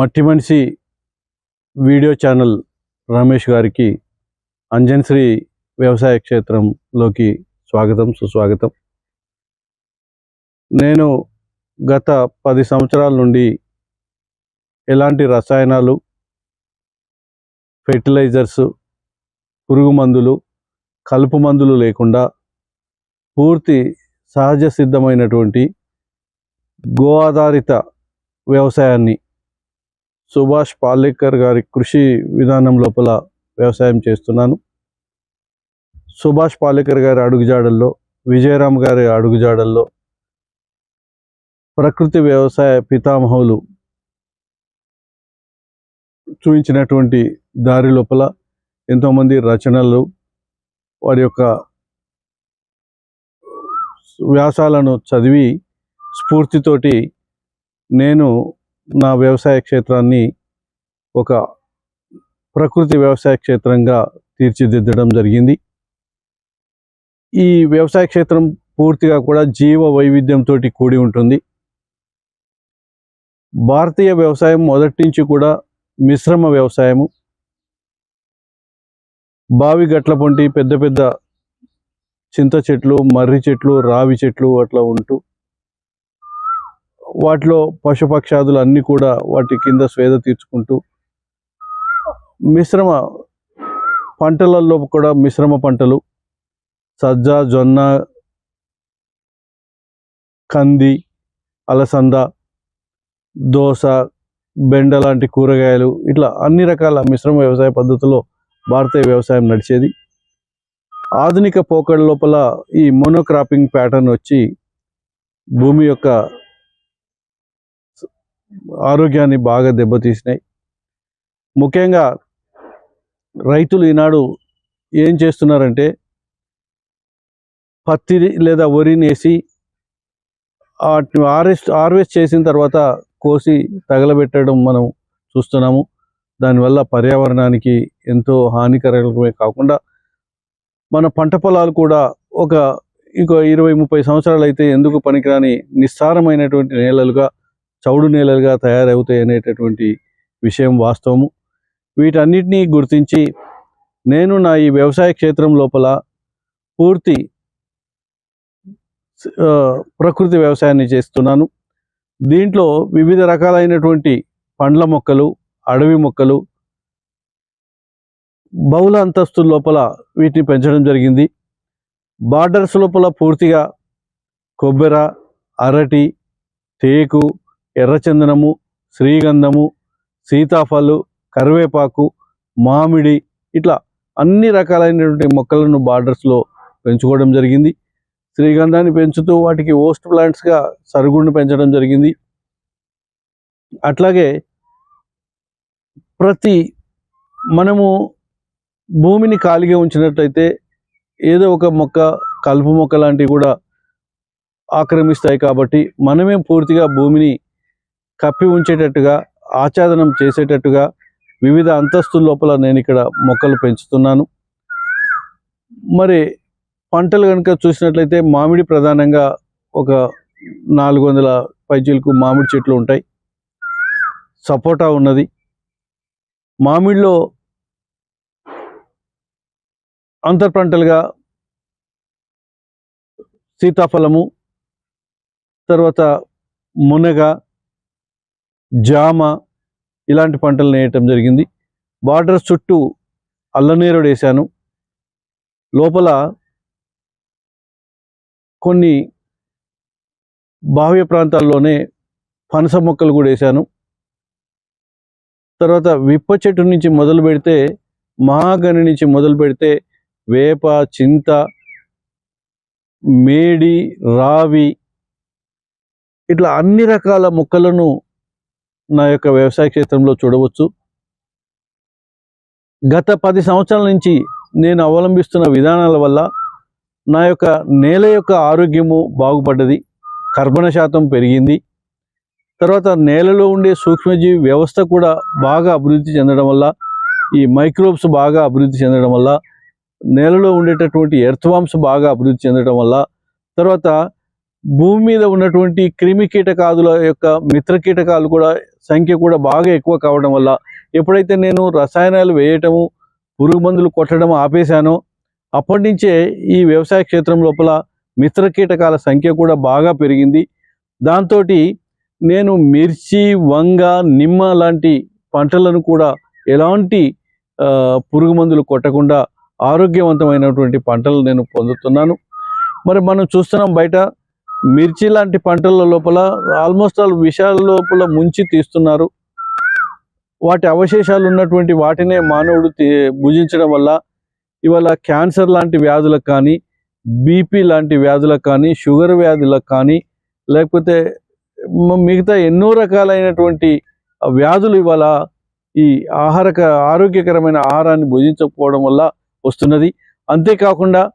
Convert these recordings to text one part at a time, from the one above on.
మట్టి మనిషి video channel Ramesh గారికి అంజన్శ్రీ వ్యవసాయ క్షేత్రంలోకి స్వాగతం సుస్వాగతం. నేను గత పది సంవత్సరాల నుండి ఎలాంటి రసాయనాలు ఫెర్టిలైజర్స్ పురుగు మందులు కలుపు మందులు లేకుండా పూర్తి సహజ సిద్ధమైనటువంటి గో ఆధారిత వ్యవసాయాన్ని సుభాష్ పాలేకర్ గారి కృషి విధానం లోపల వ్యవసాయం చేస్తున్నాను. సుభాష్ పాలేకర్ గారి అడుగుజాడల్లో విజయరామ్ గారి అడుగుజాడల్లో ప్రకృతి వ్యవసాయ పితామహులు చూపించినటువంటి దారి లోపల ఎంతోమంది రచనలు వారి యొక్క వ్యాసాలను చదివి స్ఫూర్తితోటి నేను నా వ్యవసాయ క్షేత్రాన్ని ఒక ప్రకృతి వ్యవసాయ క్షేత్రంగా తీర్చిదిద్దడం జరిగింది. ఈ వ్యవసాయ క్షేత్రం పూర్తిగా కూడా జీవ వైవిధ్యంతో కూడి ఉంటుంది. భారతీయ వ్యవసాయం మొదటి నుంచి కూడా మిశ్రమ వ్యవసాయము. బావి గట్ల పొంటి పెద్ద పెద్ద చింత చెట్లు మర్రి చెట్లు రావి చెట్లు అట్లా ఉంటూ వాటిలో పశుపక్షాదులు అన్నీ కూడా వాటి కింద స్వేద తీర్చుకుంటూ మిశ్రమ పంటలలో కూడా మిశ్రమ పంటలు సజ్జ జొన్న కంది అలసంద దోస బెండ లాంటి కూరగాయలు ఇట్లా అన్ని రకాల మిశ్రమ వ్యవసాయ పద్ధతిలో భారతీయ వ్యవసాయం నడిచేది. ఆధునిక పోకడ లోపల ఈ మోనోక్రాపింగ్ ప్యాటర్న్ వచ్చి భూమి యొక్క ఆరోగ్యాన్ని బాగా దెబ్బతీసినాయి. ముఖ్యంగా రైతులు ఈనాడు ఏం చేస్తున్నారంటే పత్తి లేదా వరిని వేసి వాటిని హార్వెస్ట్ హార్వెస్ట్ చేసిన తర్వాత కోసి తగలబెట్టడం మనం చూస్తున్నాము. దానివల్ల పర్యావరణానికి ఎంతో హానికరమే కాకుండా మన పంట పొలాలు కూడా ఒక ఇంకో ఇరవై ముప్పై సంవత్సరాలు అయితే ఎందుకు పనికిరాని నిస్సారమైనటువంటి నేలలుగా చౌడు నేలలుగా తయారవుతాయి అనేటటువంటి విషయం వాస్తవము. వీటన్నిటినీ గుర్తించి నేను నా ఈ వ్యవసాయ క్షేత్రం లోపల పూర్తి ప్రకృతి వ్యవసాయాన్ని చేస్తున్నాను. దీంట్లో వివిధ రకాలైనటువంటి పండ్ల మొక్కలు అడవి మొక్కలు బహుళ అంతస్తుల లోపల వీటిని పెంచడం జరిగింది. బార్డర్స్ లోపల పూర్తిగా కొబ్బెర అరటి తేకు ఎర్రచందనము శ్రీగంధము సీతాఫలు కరివేపాకు మామిడి ఇట్లా అన్ని రకాలైనటువంటి మొక్కలను బార్డర్స్లో పెంచుకోవడం జరిగింది. శ్రీగంధాన్ని పెంచుతూ వాటికి ఓస్ట్ ప్లాంట్స్గా సరుగుండు పెంచడం జరిగింది. అట్లాగే ప్రతి మనము భూమిని ఖాళీగా ఉంచినట్లయితే ఏదో ఒక మొక్క కలుపు మొక్క లాంటివి కూడా ఆక్రమిస్తాయి కాబట్టి మనమే పూర్తిగా భూమిని కప్పి ఉంచేటట్టుగా ఆచ్ఛాదనం చేసేటట్టుగా వివిధ అంతస్తుల లోపల నేను ఇక్కడ మొక్కలు పెంచుతున్నాను. మరి పంటలు కనుక చూసినట్లయితే మామిడి ప్రధానంగా ఒక నాలుగు వందల పైచీలకు మామిడి చెట్లు ఉంటాయి. సపోటా ఉన్నది. మామిడిలో అంతర్ పంటలుగా సీతాఫలము తర్వాత మునగ జామ ఇలాంటి పంటలు వేయటం జరిగింది. బార్డర్స్ చుట్టూ అల్లనేరుడు వేశాను. లోపల కొన్ని బాహ్య ప్రాంతాల్లోనే పనస మొక్కలు కూడా వేశాను. తర్వాత విప్ప చెట్టు నుంచి మొదలు పెడితే మహాగని నుంచి మొదలు పెడితే వేప చింత మేడి రావి ఇట్లా అన్ని రకాల మొక్కలను నా యొక్క వ్యవసాయ క్షేత్రంలో చూడవచ్చు. గత పది సంవత్సరాల నుంచి నేను అవలంబిస్తున్న విధానాల వల్ల నా యొక్క నేల యొక్క ఆరోగ్యము బాగుపడ్డది. కర్బన శాతం పెరిగింది. తర్వాత నేలలో ఉండే సూక్ష్మజీవి వ్యవస్థ కూడా బాగా అభివృద్ధి చెందడం వల్ల ఈ మైక్రోబ్స్ బాగా అభివృద్ధి చెందడం వల్ల నేలలో ఉండేటటువంటి ఎర్త్వామ్స్ బాగా అభివృద్ధి చెందడం వల్ల తర్వాత భూమి మీద ఉన్నటువంటి క్రిమి కీటకాదుల యొక్క మిత్ర కీటకాలు కూడా సంఖ్య కూడా బాగా ఎక్కువ కావడం వల్ల ఎప్పుడైతే నేను రసాయనాలు వేయటము పురుగు మందులు కొట్టడం ఆపేశానో అప్పటి నుంచే ఈ వ్యవసాయ క్షేత్రం లోపల మిత్ర కీటకాల సంఖ్య కూడా బాగా పెరిగింది. దాంతో నేను మిర్చి వంగ నిమ్మ లాంటి పంటలను కూడా ఎలాంటి పురుగు మందులు కొట్టకుండా ఆరోగ్యవంతమైనటువంటి పంటలు నేను పొందుతున్నాను. మరి మనం చూస్తున్నాం బయట మిర్చి లాంటి పంటల లోపల ఆల్మోస్ట్ ఆల్ విషాల లోపల ముంచి తీస్తున్నారు. వాటి అవశేషాలు ఉన్నటువంటి వాటినే మానవుడు భుజించడం వల్ల ఇవాళ క్యాన్సర్ లాంటి వ్యాధులకు కానీ బీపీ లాంటి వ్యాధులకు కానీ షుగర్ వ్యాధులకు కానీ లేకపోతే మిగతా ఎన్నో రకాలైనటువంటి వ్యాధులు ఇవాళ ఈ ఆహారక ఆరోగ్యకరమైన ఆహారాన్ని భుజించకపోవడం వల్ల వస్తున్నది. అంతేకాకుండా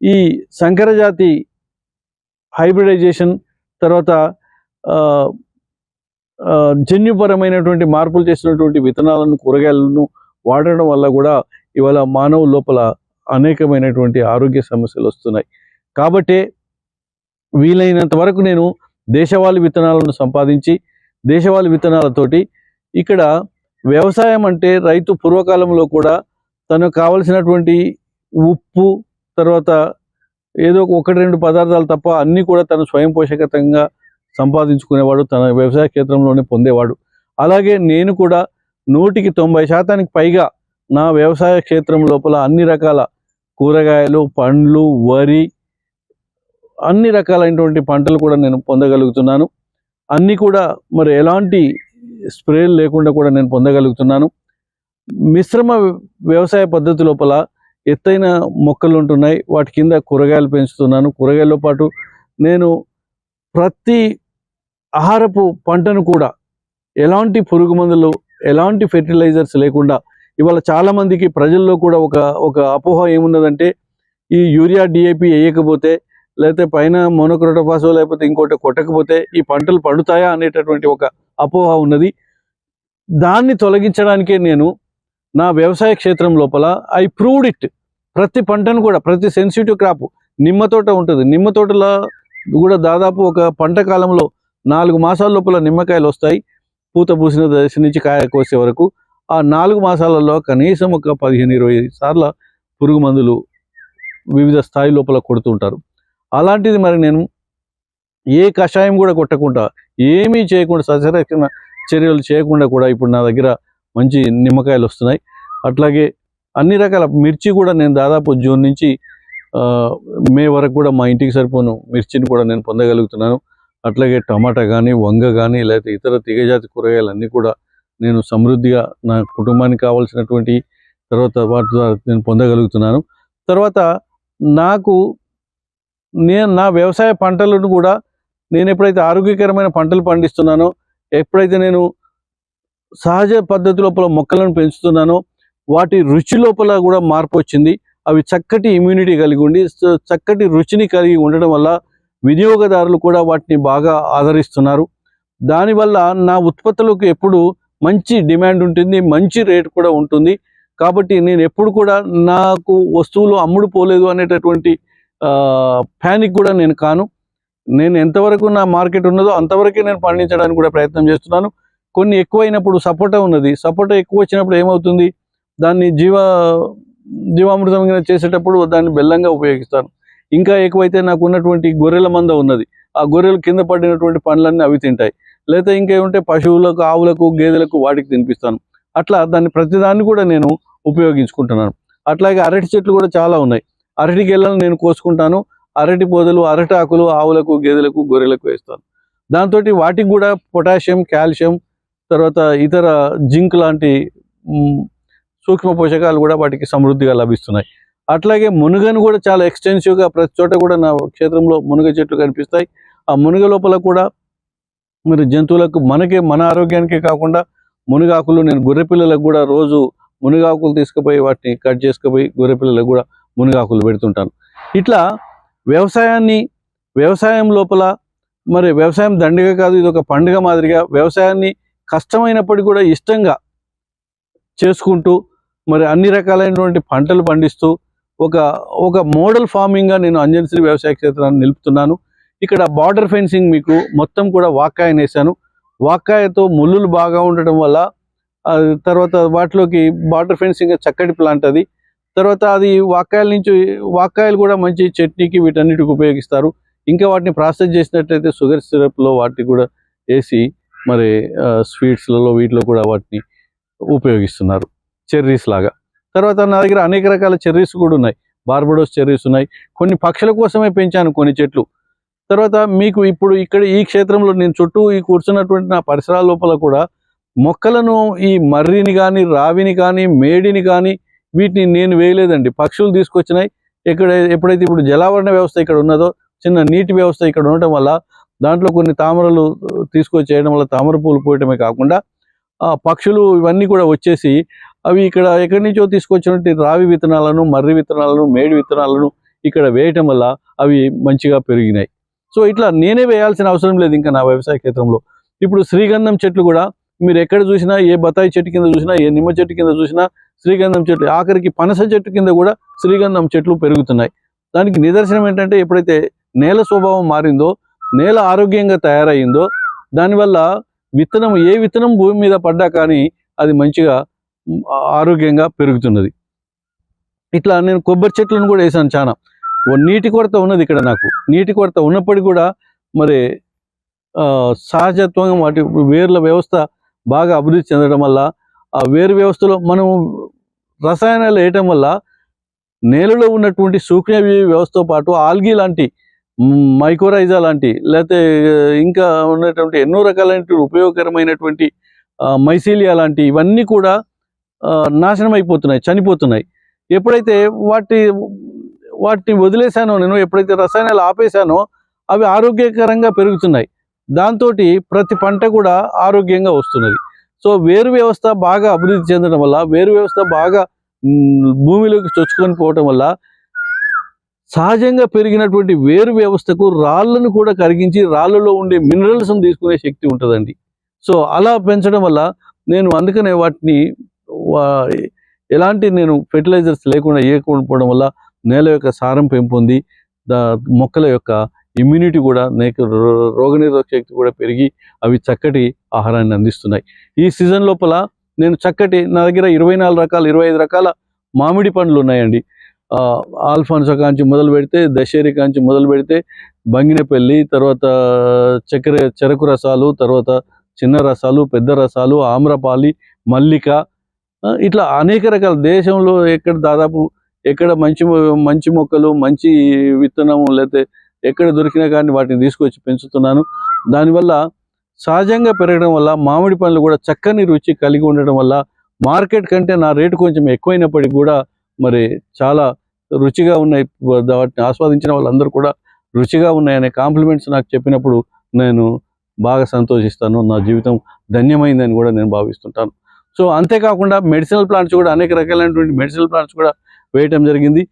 ఈ సంకరజాతి హైబ్రిడైజేషన్ తర్వాత జన్యుపరమైనటువంటి మార్పులు చేసినటువంటి విత్తనాలను కూరగాయలను వాడడం వల్ల కూడా ఇవాళ మానవ లోపల అనేకమైనటువంటి ఆరోగ్య సమస్యలు వస్తున్నాయి. కాబట్టే వీలైనంత వరకు నేను దేశవాళి విత్తనాలను సంపాదించి దేశవాళి విత్తనాలతోటి ఇక్కడ వ్యవసాయం అంటే రైతు పూర్వకాలంలో కూడా తనకు కావలసినటువంటి ఉప్పు తర్వాత ఏదో ఒకటి రెండు పదార్థాలు తప్ప అన్నీ కూడా తను స్వయం పోషకతంగా సంపాదించుకునేవాడు తన వ్యవసాయ క్షేత్రంలోనే పొందేవాడు. అలాగే నేను కూడా నూటికి తొంభై శాతానికి పైగా నా వ్యవసాయ క్షేత్రం లోపల అన్ని రకాల కూరగాయలు పండ్లు వరి అన్ని రకాలైనటువంటి పంటలు కూడా నేను పొందగలుగుతున్నాను. అన్నీ కూడా మరి ఎలాంటి స్ప్రేలు లేకుండా కూడా నేను పొందగలుగుతున్నాను. మిశ్రమ వ్యవసాయ పద్ధతి లోపల ఎత్తైన మొక్కలు ఉంటున్నాయి. వాటి కింద కూరగాయలు పెంచుతున్నాను. కూరగాయలతో పాటు నేను ప్రతి ఆహారపు పంటను కూడా ఎలాంటి పురుగు మందులు ఎలాంటి ఫెర్టిలైజర్స్ లేకుండా ఇవాళ చాలామందికి ప్రజల్లో కూడా ఒక ఒక అపోహ ఏమున్నదంటే ఈ యూరియా డిఏపి వేయకపోతే లేకపోతే పైన మోనోక్రోటోఫాసో లేకపోతే ఇంకోటి కొట్టకపోతే ఈ పంటలు పండుతాయా అనేటటువంటి ఒక అపోహ ఉన్నది. దాన్ని తొలగించడానికే నేను నా వ్యవసాయ క్షేత్రం లోపల ఐ ప్రూవ్డ్ ఇట్ ప్రతి పంటను కూడా ప్రతి సెన్సిటివ్ క్రాప్ నిమ్మ తోట ఉంటుంది. నిమ్మ తోటలో కూడా దాదాపు ఒక పంట కాలంలో నాలుగు మాసాల లోపల నిమ్మకాయలు వస్తాయి. పూత పూసిన దశ నుంచి కాయ కోసే వరకు. ఆ నాలుగు మాసాలలో కనీసం ఒక పదిహేను ఇరవై సార్ల పురుగు మందులు వివిధ స్థాయి లోపల కొడుతుంటారు. అలాంటిది మరి నేను ఏ కషాయం కూడా కొట్టకుండా ఏమీ చేయకుండా సస్యరక్షణ చర్యలు చేయకుండా కూడా ఇప్పుడు నా దగ్గర మంచి నిమ్మకాయలు వస్తున్నాయి. అట్లాగే అన్ని రకాల మిర్చి కూడా నేను దాదాపు జూన్ నుంచి మే వరకు కూడా మా ఇంటికి సరిపోను మిర్చిని కూడా నేను పొందగలుగుతున్నాను. అట్లాగే టమాటా కానీ వంగ కానీ లేకపోతే ఇతర తీగజాతి కూరగాయలు అన్నీ కూడా నేను సమృద్ధిగా నా కుటుంబానికి కావాల్సినటువంటి తర్వాత వాటి ద్వారా నేను పొందగలుగుతున్నాను. తర్వాత నాకు నేను నా వ్యవసాయ పంటలను కూడా నేను ఎప్పుడైతే ఆరోగ్యకరమైన పంటలు పండిస్తున్నానో ఎప్పుడైతే నేను సహజ పద్ధతి లోపల మొక్కలను పెంచుతున్నానో. వాటి రుచి లోపల కూడా మార్పు వచ్చింది. అవి చక్కటి ఇమ్యూనిటీ కలిగి ఉండి చక్కటి రుచిని కలిగి ఉండడం వల్ల వినియోగదారులు కూడా వాటిని బాగా ఆదరిస్తున్నారు. దానివల్ల నా ఉత్పత్తులకు ఎప్పుడు మంచి డిమాండ్ ఉంటుంది మంచి రేట్ కూడా ఉంటుంది. కాబట్టి నేను ఎప్పుడు కూడా నాకు వస్తువులు అమ్ముడు పోలేదు అనేటటువంటి ప్యానిక్ కూడా నేను కాను. నేను ఎంతవరకు నా మార్కెట్ ఉన్నదో అంతవరకే నేను పండించడానికి కూడా ప్రయత్నం చేస్తున్నాను. కొన్ని ఎక్కువైనప్పుడు సపోటా ఉన్నది. సపోటా ఎక్కువ వచ్చినప్పుడు ఏమవుతుంది? దాన్ని జీవ జీవామృతంగా చేసేటప్పుడు దాన్ని బెల్లంగా ఉపయోగిస్తాను ఇంకా ఎక్కువైతే నాకు ఉన్నటువంటి గొర్రెల మంద ఉన్నది. ఆ గొర్రెలు కింద పడినటువంటి పండ్లన్నీ అవి తింటాయి. లేదా ఇంకేముంటే పశువులకు ఆవులకు గేదెలకు వాటికి తినిపిస్తాను. అట్లా దాన్ని ప్రతిదాన్ని కూడా నేను ఉపయోగించుకుంటున్నాను. అట్లాగే అరటి చెట్లు కూడా చాలా ఉన్నాయి. అరటి గెలను నేను కోసుకుంటాను. అరటి పొదలు అరటి ఆకులు ఆవులకు గేదెలకు గొర్రెలకు వేస్తాను. దాంతో వాటికి కూడా పొటాషియం కాల్షియం తర్వాత ఇతర జింక్ లాంటి సూక్ష్మ పోషకాలు కూడా వాటికి సమృద్ధిగా లభిస్తున్నాయి. అట్లాగే మునుగను కూడా చాలా ఎక్స్టెన్సివ్గా ప్రతి చోట కూడా నా క్షేత్రంలో మునుగ చెట్లు కనిపిస్తాయి. ఆ మునుగ లోపల కూడా మరి జంతువులకు మనకే మన ఆరోగ్యానికే కాకుండా మునుగాకులు నేను గొర్రె పిల్లలకు కూడా రోజు మునగాకులు తీసుకుపోయి వాటిని కట్ చేసుకుపోయి గొర్రె పిల్లలకు కూడా మునగాకులు పెడుతుంటాను. ఇట్లా వ్యవసాయాన్ని వ్యవసాయం లోపల మరి వ్యవసాయం దండిగా కాదు ఇది ఒక పండుగ మాదిరిగా వ్యవసాయాన్ని కష్టమైనప్పటికీ కూడా ఇష్టంగా చేసుకుంటూ మరి అన్ని రకాలైనటువంటి పంటలు పండిస్తూ ఒక ఒక మోడల్ ఫార్మింగ్గా నేను అంజన్శ్రీ వ్యవసాయ క్షేత్రాన్ని నిలుపుతున్నాను. ఇక్కడ బార్డర్ ఫెన్సింగ్ మీకు మొత్తం కూడా వాక్కాయని వేసాను వాక్కాయతో ముళ్ళులు బాగా ఉండటం వల్ల తర్వాత వాటిలోకి బార్డర్ ఫెన్సింగ్ చక్కటి ప్లాంట్ అది. తర్వాత అది వాక్కాయల నుంచి వాక్కాయలు కూడా మంచి చట్నీకి వీటన్నిటికి ఉపయోగిస్తారు. ఇంకా వాటిని ప్రాసెస్ చేసినట్లయితే షుగర్ సిరప్లో వాటిని కూడా వేసి మరి స్వీట్స్లలో వీటిలో కూడా వాటిని ఉపయోగిస్తున్నారు. చెర్రీస్ లాగా. తర్వాత నా దగ్గర అనేక రకాల చెర్రీస్ కూడా ఉన్నాయి. బార్బడోస్ చెర్రీస్ ఉన్నాయి. కొన్ని పక్షుల కోసమే పెంచాను కొన్ని చెట్లు. తర్వాత మీకు ఇప్పుడు ఇక్కడ ఈ క్షేత్రంలో నేను చుట్టూ ఈ కూర్చున్నటువంటి నా పరిసరాల లోపల కూడా మొక్కలను ఈ మర్రిని కానీ రావిని కానీ మేడిని కానీ వీటిని నేను వేయలేదండి. పక్షులు తీసుకొచ్చినాయి. ఇక్కడ ఎప్పుడైతే ఇప్పుడు జలావరణ వ్యవస్థ ఇక్కడ ఉన్నదో చిన్న నీటి వ్యవస్థ ఇక్కడ ఉండటం వల్ల దాంట్లో కొన్ని తామరలు తీసుకొచ్చి చేయడం వల్ల తామర పూలు పోయటమే కాకుండా పక్షులు ఇవన్నీ కూడా వచ్చేసి అవి ఇక్కడ ఎక్కడి నుంచో తీసుకొచ్చినటువంటి రావి విత్తనాలను మర్రి విత్తనాలను మేడి విత్తనాలను ఇక్కడ వేయటం వల్ల అవి మంచిగా పెరిగినాయి. సో ఇట్లా నేనే వేయాల్సిన అవసరం లేదు ఇంకా నా వ్యవసాయ క్షేత్రంలో. ఇప్పుడు శ్రీగంధం చెట్లు కూడా మీరు ఎక్కడ చూసినా ఏ బత్తాయి చెట్టు కింద చూసినా ఏ నిమ్మ చెట్టు కింద చూసినా శ్రీగంధం చెట్లు ఆఖరికి పనస చెట్టు కింద కూడా శ్రీగంధం చెట్లు పెరుగుతున్నాయి. దానికి నిదర్శనం ఏంటంటే ఎప్పుడైతే నేల స్వభావం మారిందో నేల ఆరోగ్యంగా తయారయ్యిందో దానివల్ల విత్తనం ఏ విత్తనం భూమి మీద పడ్డా కానీ అది మంచిగా ఆరోగ్యంగా పెరుగుతున్నది. ఇట్లా నేను కొబ్బరి చెట్లను కూడా వేసాను చాలా ఓ నీటి కొరత ఉన్నది ఇక్కడ నాకు. నీటి కొరత ఉన్నప్పటికీ కూడా మరి సహజత్వంగా వాటి వేర్ల వ్యవస్థ బాగా అభివృద్ధి చెందడం వల్ల ఆ వేరు వ్యవస్థలో మనం రసాయనాలు వేయటం వల్ల నేలలో ఉన్నటువంటి సూక్ష్మజీవి వ్యవస్థతో పాటు ఆల్గీ లాంటి మైకోరైజా లాంటి లేకపోతే ఇంకా ఉన్నటువంటి ఎన్నో రకాలైనటువంటి ఉపయోగకరమైనటువంటి మైసీలియా లాంటి ఇవన్నీ కూడా నాశనం అయిపోతున్నాయి చనిపోతున్నాయి. ఎప్పుడైతే వాటి వాటిని వదిలేశానో నేను ఎప్పుడైతే రసాయనాలు ఆపేశానో అవి ఆరోగ్యకరంగా పెరుగుతున్నాయి. దాంతో ప్రతి పంట కూడా ఆరోగ్యంగా వస్తున్నది. సో వేరు వ్యవస్థ బాగా అభివృద్ధి చెందడం వల్ల వేరు వ్యవస్థ బాగా భూమిలోకి చొచ్చుకొని పోవటం వల్ల సహజంగా పెరిగినటువంటి వేరు వ్యవస్థకు రాళ్ళను కూడా కరిగించి రాళ్ళలో ఉండే మినరల్స్ను తీసుకునే శక్తి ఉంటుందండి. సో అలా పెంచడం వల్ల నేను అందుకనే వాటిని వా- ఎలాంటి నేను ఫెర్టిలైజర్స్ లేకుండా వేయకపోవడం వల్ల నేల యొక్క సారం పెంపొంది దా మొక్కల యొక్క ఇమ్యూనిటీ కూడా నేకు రోగనిరోధక శక్తి కూడా పెరిగి అవి చక్కటి ఆహారాన్ని అందిస్తున్నాయి. ఈ సీజన్ లోపల నేను చక్కటి నా దగ్గర ఇరవై నాలుగు రకాల ఇరవై ఐదు రకాల మామిడి పండ్లు ఉన్నాయండి. ఆల్ఫాన్సో కాంచి మొదలు పెడితే దశేరి కాంచి మొదలు పెడితే బంగినపల్లి తర్వాత చక్కెర చెరకు రసాలు తర్వాత చిన్న రసాలు పెద్ద రసాలు ఆమ్రపాలి మల్లిక ఇట్లా అనేక రకాల దేశంలో ఎక్కడ దాదాపు ఎక్కడ మంచి మంచి మొక్కలు మంచి విత్తనం లేకపోతే ఎక్కడ దొరికినా కానీ వాటిని తీసుకొచ్చి పెంచుతున్నాను. దానివల్ల సహజంగా పెరగడం వల్ల మామిడి పండ్లు కూడా చక్కని రుచి కలిగి ఉండడం వల్ల మార్కెట్ కంటే నా రేటు కొంచెం ఎక్కువైనప్పటికీ కూడా మరి చాలా రుచిగా ఉన్నాయి. వాటిని ఆస్వాదించిన వాళ్ళందరూ కూడా రుచిగా ఉన్నాయనే కాంప్లిమెంట్స్ నాకు చెప్పినప్పుడు నేను బాగా సంతోషిస్తాను. నా జీవితం ధన్యమైందని కూడా నేను భావిస్తుంటాను. సో అంతేకాకుండా మెడిసినల్ ప్లాంట్స్ కూడా అనేక రకాలైనటువంటి మెడిసినల్ ప్లాంట్స్ కూడా వేయటం జరిగింది.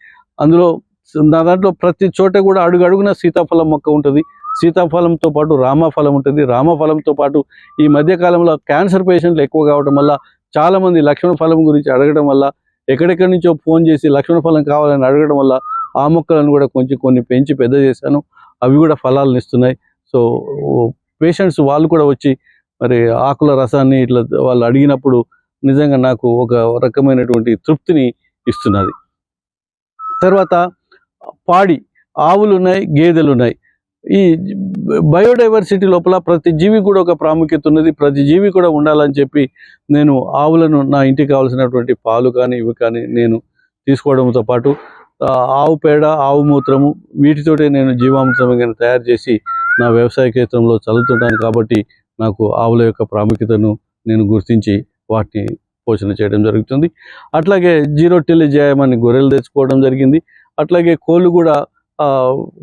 అందులో నా దాంట్లో ప్రతి చోట కూడా అడుగు అడుగున సీతాఫలం మొక్క ఉంటుంది. సీతాఫలంతో పాటు రామఫలం ఉంటుంది. రామఫలంతో పాటు ఈ మధ్యకాలంలో క్యాన్సర్ పేషెంట్లు ఎక్కువ కావడం వల్ల చాలామంది లక్ష్మణ ఫలం గురించి అడగడం వల్ల ఎక్కడెక్కడి నుంచో ఫోన్ చేసి లక్ష్మణ ఫలం కావాలని అడగడం వల్ల ఆ మొక్కలను కూడా కొంచెం కొన్ని పెంచి పెద్ద చేశాను. అవి కూడా ఫలాలను ఇస్తున్నాయి. సో పేషెంట్స్ వాళ్ళు కూడా వచ్చి మరి ఆకుల రసాన్ని ఇట్లా వాళ్ళు అడిగినప్పుడు నిజంగా నాకు ఒక రకమైనటువంటి తృప్తిని ఇస్తున్నది. తర్వాత పాడి ఆవులు ఉన్నాయి గేదెలు ఉన్నాయి ఈ బయోడైవర్సిటీ లోపల ప్రతి జీవి కూడా ఒక ప్రాముఖ్యత ఉన్నది. ప్రతి జీవి కూడా ఉండాలని చెప్పి నేను ఆవులను నా ఇంటికి కావాల్సినటువంటి పాలు కానీ ఇవి కానీ నేను తీసుకోవడంతో పాటు ఆవు పేడ ఆవు మూత్రము వీటితోటే నేను జీవామృతంగా తయారు చేసి నా వ్యవసాయ క్షేత్రంలో చదువుతుంటాను కాబట్టి నాకు ఆవుల యొక్క ప్రాముఖ్యతను నేను గుర్తించి వాటిని పోషణ చేయడం జరుగుతుంది. అట్లాగే జీరో టిల్ జాయమని గొర్రెలు తెచ్చుకోవడం జరిగింది. అట్లాగే కోళ్ళు కూడా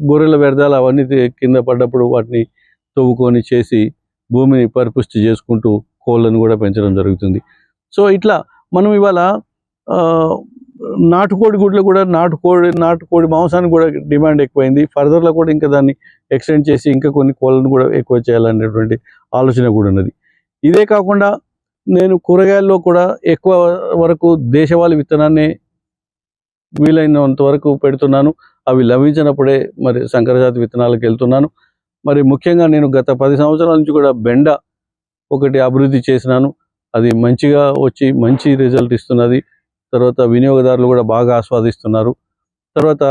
గొర్రెల వ్యర్థాలు అవన్నీ కింద పడ్డప్పుడు వాటిని తవ్వుకొని చేసి భూమిని పరిపుష్టి చేసుకుంటూ కోళ్ళను కూడా పెంచడం జరుగుతుంది. సో ఇట్లా మనం ఇవాళ నాటుకోడి గుడ్లు కూడా నాటుకోడి నాటుకోడి మాంసానికి కూడా డిమాండ్ ఎక్కువైంది. ఫర్దర్లో కూడా ఇంకా దాన్ని ఎక్స్టెండ్ చేసి ఇంకా కొన్ని కోళ్ళను కూడా ఎక్కువ చేయాలనేటువంటి ఆలోచన కూడా ఉన్నది. ఇదే కాకుండా నేను కూరగాయల్లో కూడా ఎక్కువ వరకు దేశవాళి విత్తనాన్ని వీలైనంత వరకు పెడుతున్నాను. అవి లభించినప్పుడే మరి సంకరజాతి విత్తనాలకు వెళ్తున్నాను. మరి ముఖ్యంగా నేను గత పది సంవత్సరాల నుంచి కూడా బెండ ఒకటి అభివృద్ధి చేసినాను. అది మంచిగా వచ్చి మంచి రిజల్ట్ ఇస్తున్నది. తర్వాత వినియోగదారులు కూడా బాగా ఆస్వాదిస్తున్నారు. తర్వాత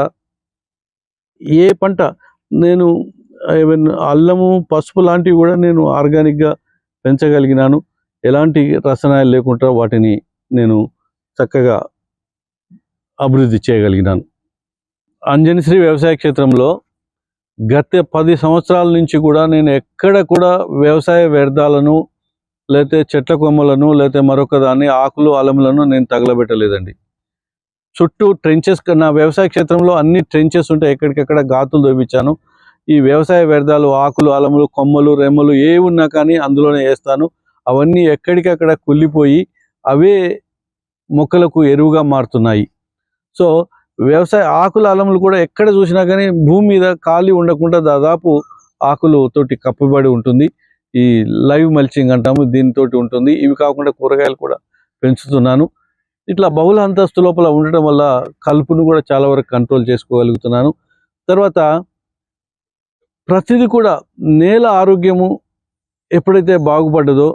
ఏ పంట నేను ఈవెన్ అల్లము పసుపు లాంటివి కూడా నేను ఆర్గానిక్గా పెంచగలిగినాను. ఎలాంటి రసాయనాలు లేకుండా వాటిని నేను చక్కగా అభివృద్ధి చేయగలిగినాను. అంజనిశ్రీ వ్యవసాయ క్షేత్రంలో గత పది సంవత్సరాల నుంచి కూడా నేను ఎక్కడ కూడా వ్యవసాయ వ్యర్థాలను లేకపోతే చెట్ల కొమ్మలను లేతే మరొక దాన్ని ఆకులు అలములను నేను తగలబెట్టలేదండి. చుట్టూ ట్రెంచెస్ నా వ్యవసాయ క్షేత్రంలో అన్ని ట్రెంచెస్ ఉంటాయి ఎక్కడికెక్కడ గాతులు దోపించాను ఈ వ్యవసాయ వ్యర్థాలు ఆకులు అలములు కొమ్మలు రెమ్మలు ఏ ఉన్నా కానీ అందులోనే వేస్తాను. అవన్నీ ఎక్కడికక్కడ కుళ్ళిపోయి అవే మొక్కలకు ఎరువుగా మారుతున్నాయి. సో వ్యవసాయ ఆకుల అలములు కూడా ఎక్కడ చూసినా కానీ భూమి మీద ఖాళీ ఉండకుండా దాదాపు ఆకులు తోటి కప్పబడి ఉంటుంది. ఈ లైవ్ మల్చింగ్ అంటాము దీనితోటి ఉంటుంది. ఇవి కాకుండా కూరగాయలు కూడా పెంచుతున్నాను. ఇట్లా బహుళ అంతస్తు లోపల ఉండటం వల్ల కలుపును కూడా చాలా వరకు కంట్రోల్ చేసుకోగలుగుతున్నాను. తర్వాత ప్రతిదీ కూడా నేల ఆరోగ్యము ఎప్పుడైతే బాగుపడ్డదో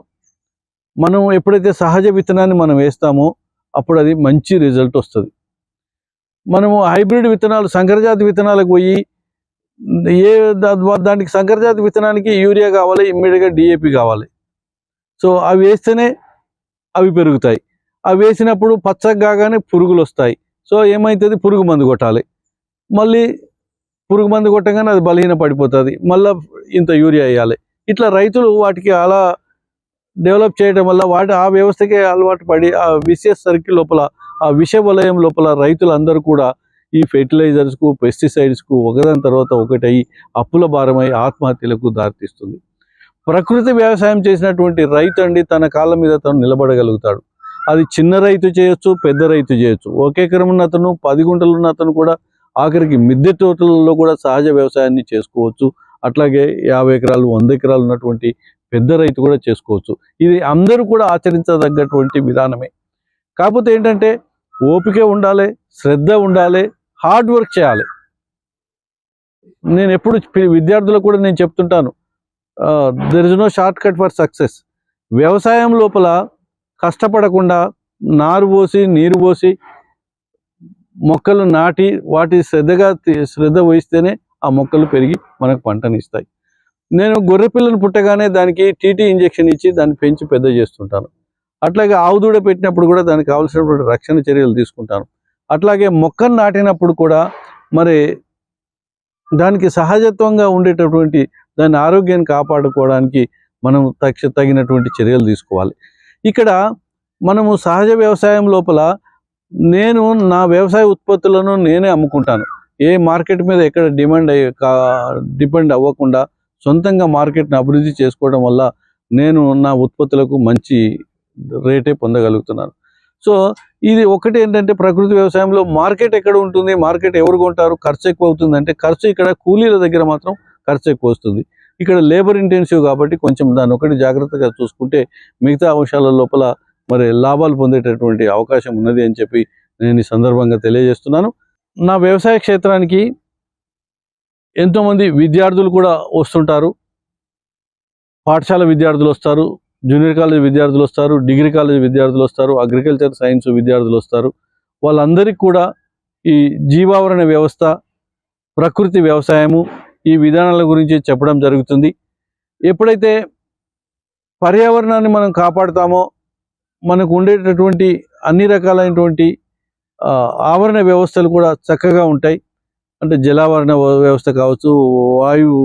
మనం ఎప్పుడైతే సహజ విత్తనాన్ని మనం వేస్తామో అప్పుడు అది మంచి రిజల్ట్ వస్తుంది. మనము హైబ్రిడ్ విత్తనాలు సంకరజాతి విత్తనాలకు పోయి ఏ దానికి సంకరజాతి విత్తనానికి యూరియా కావాలి ఇమ్మీడియట్గా డిఏపి కావాలి. సో అవి వేస్తేనే అవి పెరుగుతాయి. అవి వేసినప్పుడు పచ్చగా కాగానే పురుగులు వస్తాయి. సో ఏమవుతుంది పురుగు మందు కొట్టాలి. మళ్ళీ పురుగు మందు కొట్టగానే అది బలహీన పడిపోతుంది. మళ్ళీ ఇంత యూరియా వేయాలి. ఇట్లా రైతులు వాటికి అలా డెవలప్ చేయడం వల్ల వాటి ఆ వ్యవస్థకే అలవాటు పడి ఆ విషయస్ సర్కిల్ లోపల ఆ విష వలయం లోపల రైతులందరూ కూడా ఈ ఫెర్టిలైజర్స్కు పెస్టిసైడ్స్కు ఒకదాని తర్వాత ఒకటై అప్పుల భారమై ఆత్మహత్యలకు దారితీస్తుంది. ప్రకృతి వ్యవసాయం చేసినటువంటి రైతు అండి తన కాళ్ళ మీద తను నిలబడగలుగుతాడు. అది చిన్న రైతు చేయొచ్చు పెద్ద రైతు చేయొచ్చు. ఒక ఎకరం అతను పది గుంటలు ఉన్న అతను కూడా ఆఖరికి మిద్దె తోటలలో కూడా సహజ వ్యవసాయాన్ని చేసుకోవచ్చు. అట్లాగే యాభై ఎకరాలు వంద ఎకరాలు ఉన్నటువంటి పెద్ద రైతు కూడా చేసుకోవచ్చు. ఇది అందరూ కూడా ఆచరించదగ్గటువంటి విధానమే. కాకపోతే ఏంటంటే ఓపిక ఉండాలి శ్రద్ధ ఉండాలి హార్డ్ వర్క్ చేయాలి. నేను ఎప్పుడు విద్యార్థులకు కూడా నేను చెప్తుంటాను there is no short cut for success వ్యవసాయం లోపల కష్టపడకుండా నారు పోసి నీరు పోసి మొక్కలు నాటి వాటి శ్రద్ధగా శ్రద్ధ వహిస్తేనే ఆ మొక్కలు పెరిగి మనకు పంటనిస్తాయి. నేను గొర్రె పిల్లను పుట్టగానే దానికి టీటీ ఇంజెక్షన్ ఇచ్చి దాన్ని పెంచి పెద్ద చేస్తుంటాను. అట్లాగే ఆవు దూడ పెట్టినప్పుడు కూడా దానికి కావాల్సినటువంటి రక్షణ చర్యలు తీసుకుంటాను అట్లాగే మొక్కను నాటినప్పుడు కూడా మరి దానికి సహజత్వంగా ఉండేటటువంటి దాని ఆరోగ్యాన్ని కాపాడుకోవడానికి మనం తక్ష తగినటువంటి చర్యలు తీసుకోవాలి. ఇక్కడ మనము సహజ వ్యవసాయం లోపల నేను నా వ్యవసాయ ఉత్పత్తులను నేనే అమ్ముకుంటాను. ఏ మార్కెట్ మీద ఎక్కడ డిమాండ్ అయ్యే డిపెండ్ అవ్వకుండా సొంతంగా మార్కెట్ని అభివృద్ధి చేసుకోవడం వల్ల నేను నా ఉత్పత్తులకు మంచి రేటే పొందగలుగుతున్నాను సో ఇది ఒకటి ఏంటంటే ప్రకృతి వ్యవసాయంలో మార్కెట్ ఎక్కడ ఉంటుంది మార్కెట్ ఎవరు కొంటారు ఖర్చు ఎక్కువ అవుతుంది అంటే ఖర్చు ఇక్కడ కూలీల దగ్గర మాత్రం ఖర్చు ఎక్కువ వస్తుంది. ఇక్కడ లేబర్ ఇంటెన్సివ్ కాబట్టి కొంచెం దాన్ని ఒకటి జాగ్రత్తగా చూసుకుంటే మిగతా అంశాల లోపల మరి లాభాలు పొందేటటువంటి అవకాశం ఉన్నది అని చెప్పి నేను ఈ సందర్భంగా తెలియజేస్తున్నాను. నా వ్యవసాయ క్షేత్రానికి ఎంతోమంది విద్యార్థులు కూడా వస్తుంటారు. పాఠశాల విద్యార్థులు వస్తారు. జూనియర్ కాలేజ్ విద్యార్థులు వస్తారు డిగ్రీ కాలేజ్ విద్యార్థులు వస్తారు అగ్రికల్చర్ సైన్స్ విద్యార్థులు వస్తారు. వాళ్ళందరికీ కూడా ఈ జీవావరణ వ్యవస్థ ప్రకృతి వ్యవసాయము ఈ విధానాల గురించి చెప్పడం జరుగుతుంది. ఎప్పుడైతే పర్యావరణాన్ని మనం కాపాడుతామో మనకు ఉండేటటువంటి అన్ని రకాలైనటువంటి ఆవరణ వ్యవస్థలు కూడా చక్కగా ఉంటాయి. అంటే జలావరణ వ్యవస్థ కావచ్చు వాయువు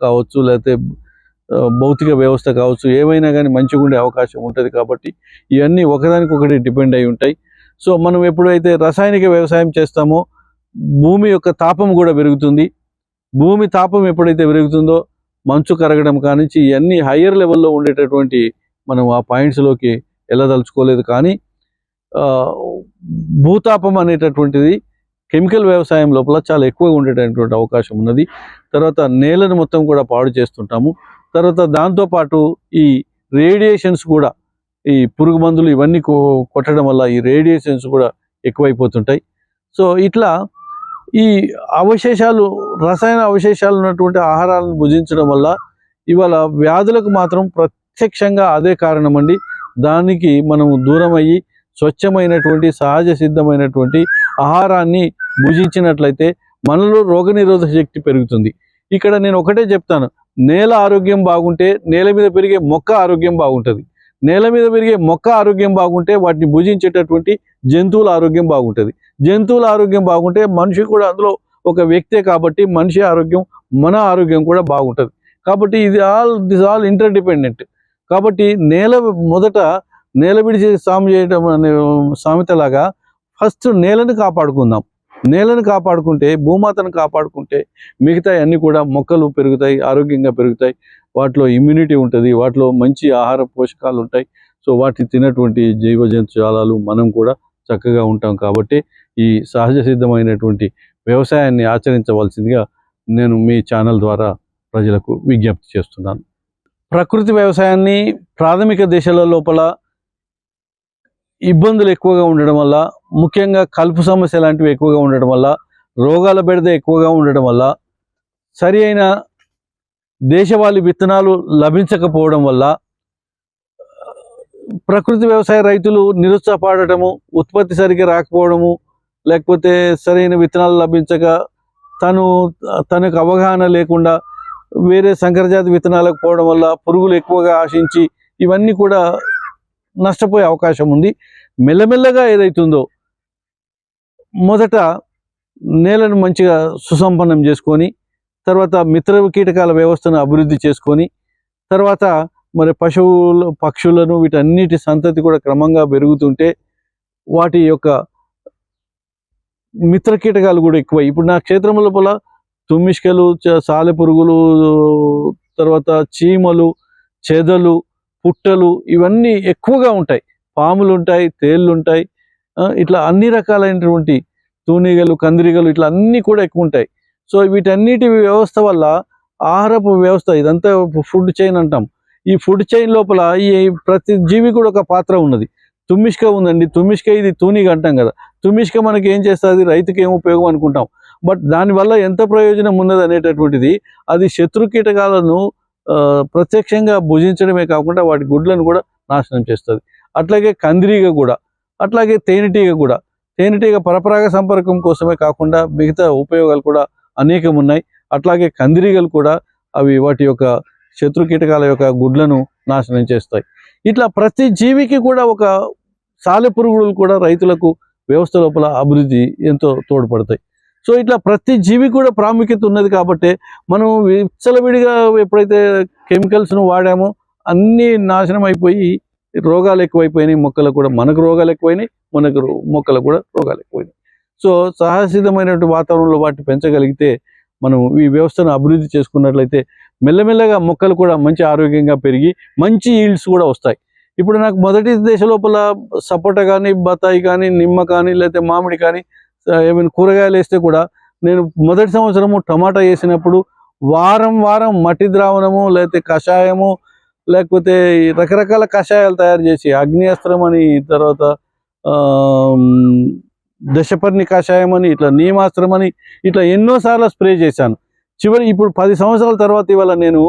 కావచ్చు లేకపోతే భౌతిక వ్యవస్థ కావచ్చు ఏమైనా కానీ మంచిగా ఉండే అవకాశం ఉంటుంది కాబట్టి ఇవన్నీ ఒకదానికొకటి డిపెండ్ అయి ఉంటాయి. సో మనం ఎప్పుడైతే రసాయనిక వ్యవసాయం చేస్తామో భూమి యొక్క తాపం కూడా పెరుగుతుంది. భూమి తాపం ఎప్పుడైతే పెరుగుతుందో మంచు కరగడం కానించి ఇవన్నీ హయ్యర్ లెవెల్లో ఉండేటటువంటి మనం ఆ పాయింట్స్లోకి వెళ్ళదలుచుకోలేదు. కానీ భూతాపం అనేటటువంటిది కెమికల్ వ్యవసాయం లోపల చాలా ఎక్కువగా ఉండేటటువంటి అవకాశం ఉన్నది. తర్వాత నేలను మొత్తం కూడా పాడు చేస్తుంటాము. తర్వాత దాంతోపాటు ఈ రేడియేషన్స్ కూడా ఈ పురుగు మందులు ఇవన్నీ కొట్టడం వల్ల ఈ రేడియేషన్స్ కూడా ఎక్కువైపోతుంటాయి. సో ఇట్లా ఈ అవశేషాలు రసాయన అవశేషాలు ఉన్నటువంటి ఆహారాలను భుజించడం వల్ల ఇవాళ వ్యాధులకు మాత్రం ప్రత్యక్షంగా అదే కారణం అండి దానికి మనం దూరం అయ్యి స్వచ్ఛమైనటువంటి సహజ సిద్ధమైనటువంటి ఆహారాన్ని భుజించినట్లయితే మనలో రోగనిరోధక శక్తి పెరుగుతుంది. ఇక్కడ నేను ఒకటే చెప్తాను. నేల ఆరోగ్యం బాగుంటే నేల మీద పెరిగే మొక్క ఆరోగ్యం బాగుంటుంది. నేల మీద పెరిగే మొక్క ఆరోగ్యం బాగుంటే వాటిని భుజించేటటువంటి జంతువుల ఆరోగ్యం బాగుంటుంది. జంతువుల ఆరోగ్యం బాగుంటే మనిషి కూడా అందులో ఒక వ్యక్తే కాబట్టి మనిషి ఆరోగ్యం మన ఆరోగ్యం కూడా బాగుంటుంది. కాబట్టి ఇది ఆల్ దిస్ ఆల్ ఇంటర్డిపెండెంట్. కాబట్టి నేల మొదట నేల విడిచి సాము చేయడం అనే సామెతలాగా ఫస్ట్ నేలను కాపాడుకుందాం. నేలను కాపాడుకుంటే భూమాతను కాపాడుకుంటే మిగతా అన్నీ కూడా మొక్కలు పెరుగుతాయి ఆరోగ్యంగా పెరుగుతాయి. వాటిలో ఇమ్యూనిటీ ఉంటుంది వాటిలో మంచి ఆహార పోషకాలు ఉంటాయి. సో వాటిని తినటువంటి జీవ జంతుజాలాలు మనం కూడా చక్కగా ఉంటాం కాబట్టి ఈ సహజ సిద్ధమైనటువంటి వ్యవసాయాన్ని ఆచరించవలసిందిగా నేను మీ ఛానల్ ద్వారా ప్రజలకు విజ్ఞప్తి చేస్తున్నాను. ప్రకృతి వ్యవసాయాన్ని ప్రాథమిక దశల లోపల ఇబ్బందులు ఎక్కువగా ఉండడం వల్ల ముఖ్యంగా కలుపు సమస్య లాంటివి ఎక్కువగా ఉండడం వల్ల రోగాల బెడద ఎక్కువగా ఉండడం వల్ల సరి అయిన దేశవాళీ విత్తనాలు లభించకపోవడం వల్ల ప్రకృతి వ్యవసాయ రైతులు నిరుత్సాహపడటము ఉత్పత్తి సరిగ్గా రాకపోవడము లేకపోతే సరైన విత్తనాలు లభించక తను తనకు అవగాహన లేకుండా వేరే సంకరజాతి విత్తనాలకు పోవడం వల్ల పురుగులు ఎక్కువగా ఆశించి ఇవన్నీ కూడా నష్టపోయే అవకాశం ఉంది. మెల్లమెల్లగా ఏదైతుందో మొదట నేలను మంచిగా సుసంపన్నం చేసుకొని తర్వాత మిత్ర కీటకాల వ్యవస్థను అభివృద్ధి చేసుకొని తర్వాత మరి పశువులు పక్షులను వీటన్నిటి సంతతి కూడా క్రమంగా పెరుగుతుంటే వాటి యొక్క మిత్ర కీటకాలు కూడా ఎక్కువ. ఇప్పుడు నా క్షేత్రం లోపల తుమ్మిష్కలు సాలెపురుగులు తర్వాత చీమలు చెదలు పుట్టలు ఇవన్నీ ఎక్కువగా ఉంటాయి. పాములు ఉంటాయి తేళ్ళు ఉంటాయి ఇట్లా అన్ని రకాలైనటువంటి తూనీగలు కందిరీగలు ఇట్లా అన్నీ కూడా ఎక్కువ ఉంటాయి సో వీటన్నిటి వ్యవస్థ వల్ల ఆహారపు వ్యవస్థ ఇదంతా ఫుడ్ చైన్ అంటాం. ఈ ఫుడ్ చైన్ లోపల ఈ ప్రతి జీవి కూడా ఒక పాత్ర ఉన్నది. తుమ్మిష్క ఉందండి. తుమ్మిష్క ఇది తూనిగ అంటాం కదా. తుమ్మిష్క మనకి ఏం చేస్తుంది? రైతుకి ఏం ఉపయోగం అనుకుంటాం. బట్ దానివల్ల ఎంత ప్రయోజనం ఉన్నది అనేటటువంటిది అది శత్రు కీటకాలను ప్రత్యక్షంగా భుజించడమే కాకుండా వాటి గుడ్లను కూడా నాశనం చేస్తుంది. అట్లాగే కందిరీగ కూడా అట్లాగే తేనెటీగ కూడా. తేనెటీగ పరపరాగ సంపర్కం కోసమే కాకుండా మిగతా ఉపయోగాలు కూడా అనేకం ఉన్నాయి అట్లాగే కందిరీగలు కూడా అవి వాటి యొక్క శత్రు కీటకాల యొక్క గుడ్లను నాశనం చేస్తాయి. ఇట్లా ప్రతి జీవికి కూడా ఒక సాలెపురుగులు కూడా రైతులకు వ్యవస్థ లోపల అభివృద్ధి ఎంతో తోడ్పడతాయి. సో ఇట్లా ప్రతి జీవి కూడా ప్రాముఖ్యత ఉన్నది కాబట్టి మనం విచ్చలవిడిగా ఎప్పుడైతే కెమికల్స్ను వాడామో అన్నీ నాశనం అయిపోయి రోగాలు ఎక్కువైపోయినాయి మొక్కలకు కూడా మనకు రోగాలు ఎక్కువైనాయి మనకు మొక్కలకు కూడా రోగాలు ఎక్కువైనాయి. సో సహసిద్ధమైనటువంటి వాతావరణంలో వాటిని పెంచగలిగితే మనం ఈ వ్యవస్థను అభివృద్ధి చేసుకున్నట్లయితే మెల్లమెల్లగా మొక్కలు కూడా మంచి ఆరోగ్యంగా పెరిగి మంచి ఈల్డ్స్ కూడా వస్తాయి. ఇప్పుడు నాకు మొదటి దశ లోపల సపోటా కానీ బత్తాయి కానీ నిమ్మ కానీ లేకపోతే మామిడి కానీ ఏమైనా కూరగాయలు వేస్తే కూడా నేను మొదటి సంవత్సరము టమాటా వేసినప్పుడు వారం వారం మట్టి ద్రావణము లేకపోతే కషాయము లేకపోతే రకరకాల కషాయాలు తయారు చేసి అగ్నియస్త్రం అని తర్వాత దశపర్ణి కషాయం అని ఇట్లా నియమాస్త్రం అని ఇట్లా ఎన్నోసార్లు స్ప్రే చేశాను. చివరి ఇప్పుడు పది సంవత్సరాల తర్వాత ఇవాళ నేను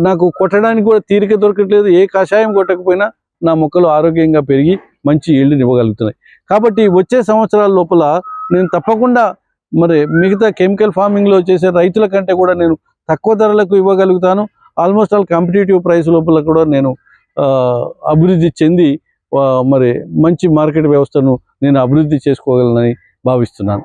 నాకు కొట్టడానికి కూడా తీరిక దొరకట్లేదు ఏ కషాయం కొట్టకపోయినా నా మొక్కలు ఆరోగ్యంగా పెరిగి మంచి ఈల్డ్ని ఇవ్వగలుగుతున్నాయి కాబట్టి వచ్చే సంవత్సరాల లోపల నేను తప్పకుండా మరి మిగతా కెమికల్ ఫార్మింగ్లో చేసే రైతుల కంటే కూడా నేను తక్కువ ధరలకు ఇవ్వగలుగుతాను. ఆల్మోస్ట్ ఆల్ కాంపిటేటివ్ ప్రైస్ లోపల కూడా నేను అభివృద్ధి చెంది మరి మంచి మార్కెట్ వ్యవస్థను నేను అభివృద్ధి చేసుకోగలనని భావిస్తున్నాను.